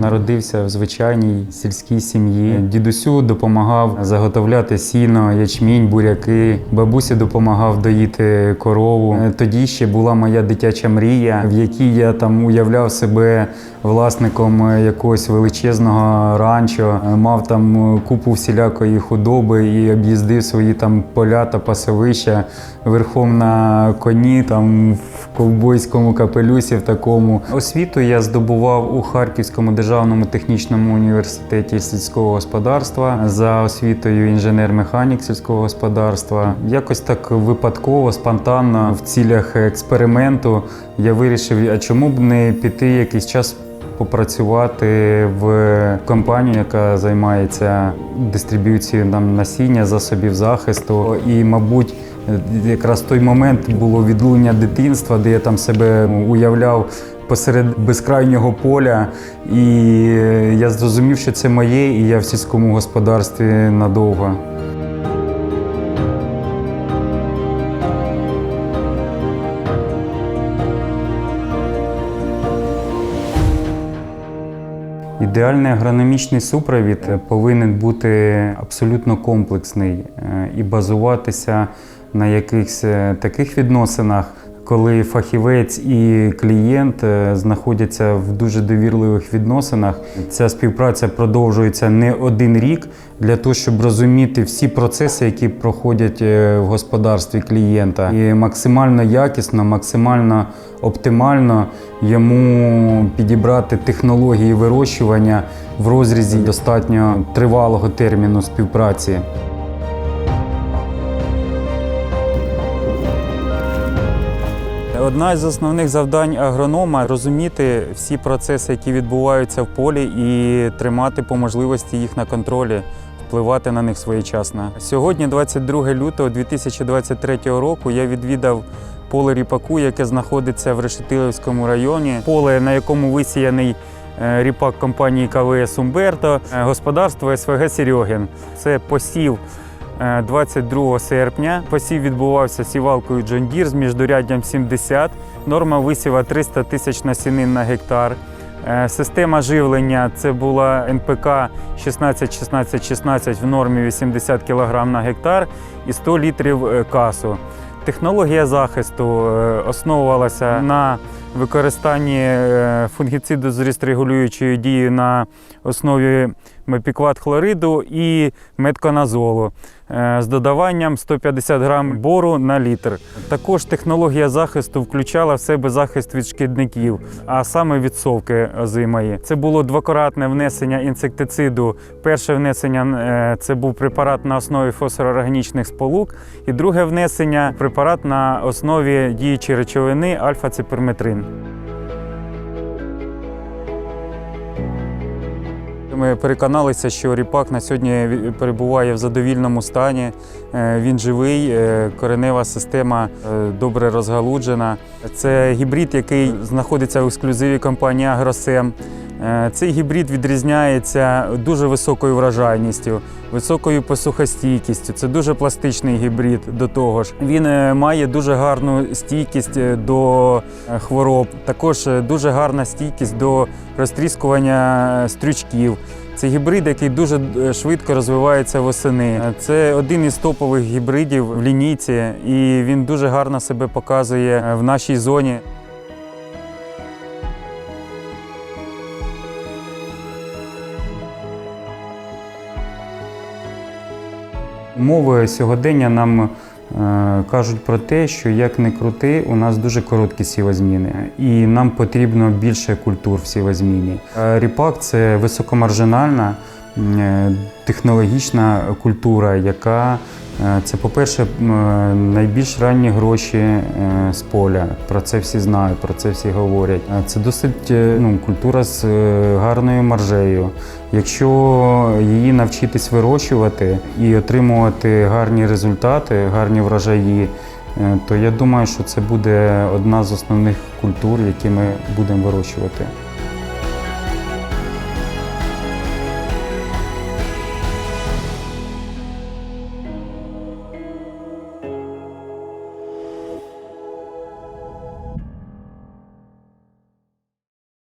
народився в звичайній сільській сім'ї. Дідусю допомагав заготовляти сіно, ячмінь, буряки. Бабусі допомагав доїти корову. Е, Тоді ще була моя дитяча мрія, в якій я там уявляв себе власником е, якогось величезного ранчо, Е, мав там купу всілякої худоби і об'їздив свої там поля та пасовища верхом на коні, там в ковбойському капелюсі в такому. Освіту я здобував у Харківському державному технічному університеті сільського господарства за освітою інженер-механік сільського господарства. Якось так випадково, спонтанно в цілях експерименту я вирішив, а чому б не піти якийсь час попрацювати в компанію, яка займається дистриб'юцією нам насіння, засобів захисту. І, мабуть, якраз той момент було відлуння дитинства, де я там себе уявляв посеред безкрайнього поля. І я зрозумів, що це моє, і я в сільському господарстві надовго. Ідеальний агрономічний супровід повинен бути абсолютно комплексний е, і базуватися на якихось е, таких відносинах, коли фахівець і клієнт е, знаходяться в дуже довірливих відносинах. Ця співпраця продовжується не один рік для того, щоб розуміти всі процеси, які проходять е, в господарстві клієнта, і максимально якісно, максимально оптимально йому підібрати технології вирощування в розрізі достатньо тривалого терміну співпраці. Одна з основних завдань агронома розуміти всі процеси, які відбуваються в полі, і тримати по можливості їх на контролі, впливати на них своєчасно. Сьогодні, 22 лютого 2023 року, я відвідав поле ріпаку, яке знаходиться в Решетилівському районі. Поле, на якому висіяний е, ріпак компанії КВС Умберто, е, господарство СВГ Серьогін. Це посів 22 серпня. Посів відбувався сівалкою Deere з міждуряддям 70. Норма висіва 300 тисяч насінин на гектар. Е, Система живлення це була НПК 16-16-16 в нормі 80 кг на гектар і 100 літрів е, касу. Технологія захисту е, основувалася на використанні е, фунгіциду з регулюючою дією на основі мепікват хлориду і метконазолу е, з додаванням 150 грам бору на літр. Також технологія захисту включала в себе захист від шкідників, а саме від совки озимої. Це було двократне внесення інсектициду. Перше внесення е, це був препарат на основі фосфорорганічних сполук, і друге внесення препарат на основі діючої речовини альфа-циперметрин. Ми переконалися, що ріпак на сьогодні перебуває в задовільному стані. Е, Він живий, е, коренева система е, добре розгалуджена. Це гібрид, який знаходиться в ексклюзиві компанії Агросем. Е, Цей гібрид відрізняється дуже високою вражайністю, високою посухостійкістю. Це дуже пластичний гібрид до того ж. Він е, має дуже гарну стійкість е, до хвороб, також дуже гарна стійкість до розтріскування стрючків. Це гібрид, який дуже швидко розвивається восени. Це один із топових гібридів в лінійці, і він дуже гарно себе показує в нашій зоні. Умови сьогодення нам е, кажуть про те, що як не крути, у нас дуже короткі сівозміни, і нам потрібно більше культур в сівозміні. Е, Ріпак це високомаржинальна технологічна культура, яка е, це, по-перше, е, найбільш ранні гроші е, з поля. Про це всі знають, про це всі говорять. Е, Це досить е, ну, культура з е, гарною маржею. Якщо її навчитись вирощувати і отримувати гарні результати, гарні врожаї, е, то я думаю, що це буде одна з основних культур, які ми будемо вирощувати.